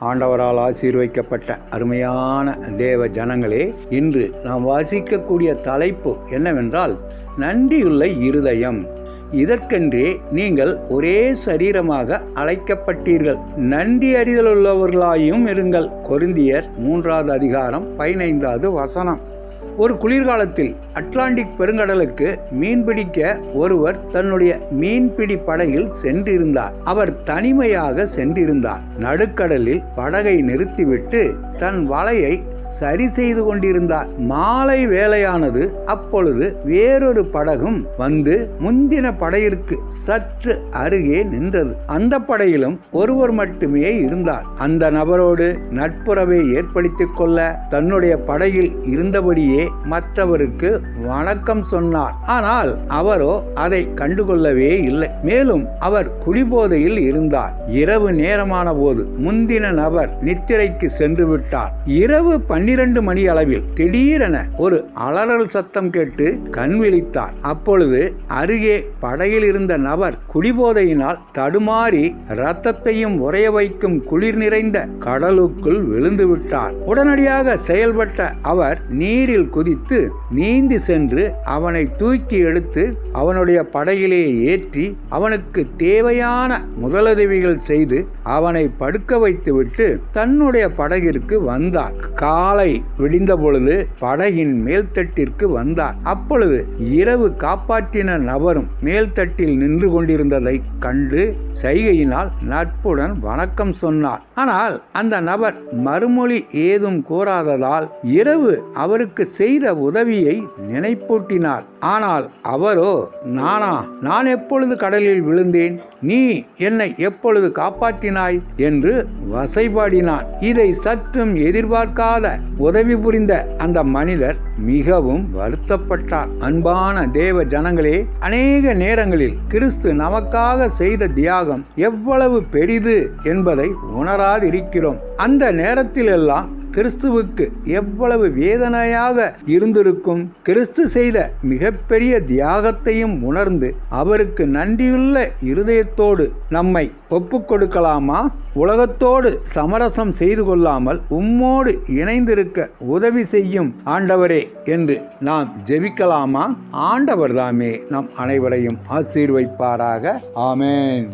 ஆண்டவரால் ஆசீர்வைக்கப்பட்ட அருமையான தேவ ஜனங்களே இன்று நாம் வாசிக்கக்கூடிய தலைப்பு என்னவென்றால் நன்றியுள்ள இருதயம். இதற்கென்றே நீங்கள் ஒரே சரீரமாக அழைக்கப்பட்டீர்கள். நன்றி அறிதலுள்ளவர்களாயும் இருங்கள். கொருந்தியர் மூன்றாவது அதிகாரம் பதினைந்தாவது வசனம். ஒரு குளிர்காலத்தில் அட்லாண்டிக் பெருங்கடலுக்கு மீன்பிடிக்க ஒருவர் தன்னுடைய மீன்பிடி படகில் சென்றிருந்தார். அவர் தனிமையாக சென்றிருந்தார். நடுக்கடலில் படகை நிறுத்திவிட்டு தன் வலையை சரி செய்து கொண்டிருந்தார். மாலை வேலையானது அப்பொழுது வேறொரு படகும் வந்து முந்தின படையிற்கு சற்று அருகே நின்றது. அந்த படையிலும் ஒருவர் மட்டுமே இருந்தார். அந்த நபரோடு நட்புறவை ஏற்படுத்திக் கொள்ள தன்னுடைய படையில் இருந்தபடியே மற்றவருக்கு வணக்கம் சொன்னார். ஆனால் அவரோ அதை கண்டுகொள்ளவே இல்லை. மேலும் அவர் குடிபோதையில் இருந்தார். இரவு நேரமான போது முந்தின நபர் நித்திரைக்கு சென்று விட்டார். இரவு பன்னிரண்டு மணி அளவில் திடீரென ஒரு அலறல் சத்தம் கேட்டு கண் விழித்தார். அப்பொழுது அருகே படையில் இருந்த நபர் குடிபோதையினால் தடுமாறி இரத்தத்தையும் உறைய வைக்கும் குளிர் நிறைந்த கடலுக்குள் விழுந்து விட்டார். உடனடியாக செயல்பட்ட அவர் நீரில் குதித்து நீந்தி சென்று அவனை தூக்கி எடுத்து அவனுடைய படையிலே ஏற்றி அவனுக்கு தேவையான முதலுதவிகள் செய்து அவனை படுக்க வைத்துவிட்டு தன்னுடைய படகிற்கு வந்தார். காலை விடிந்த பொழுது படகின் மேல்தட்டிற்கு வந்தார். அப்பொழுது இரவு காப்பாற்றின நபரும் மேல்தட்டில் நின்று கொண்டிருந்ததை கண்டு சைகையினால் நட்புடன் வணக்கம் சொன்னார். ஆனால் அந்த நபர் மறுமொழி ஏதும் கூறாததால் இரவு அவருக்கு செய்த உதவியை நினைப்பூட்டினார். ஆனால் அவரோ நானா நான் எப்பொழுது கடலில் விழுந்தேன்? நீ என்னை எப்பொழுது காப்பாற்றினாய்? என்று வசைபாடினான். இதை சற்றும் எதிர்பார்க்காத உதவி புரிந்த அந்த மனிதர் மிகவும் வருத்தப்பட்டார். அன்பான தேவ ஜனங்களே அநேக நேரங்களில் கிறிஸ்து நமக்காக செய்த தியாகம் எவ்வளவு பெரிது என்பதை உணராதிருக்கிறோம். அந்த நேரத்திலெல்லாம் கிறிஸ்துவுக்கு எவ்வளவு வேதனையாக இருந்திருக்கும். கிறிஸ்து செய்த மிக மிகப்பெரிய தியாகத்தையும் உணர்ந்து அவருக்கு நன்றியுள்ள இருதயத்தோடு நம்மை ஒப்புக்கொடுக்கலாமா? உலகத்தோடு சமரசம் செய்து கொள்ளாமல் உம்மோடு இணைந்திருக்க உதவி செய்யும் ஆண்டவரே என்று நாம் ஜெபிக்கலாமா? ஆண்டவர் தாமே நம் அனைவரையும் ஆசீர்வைப்பாராக. ஆமேன்.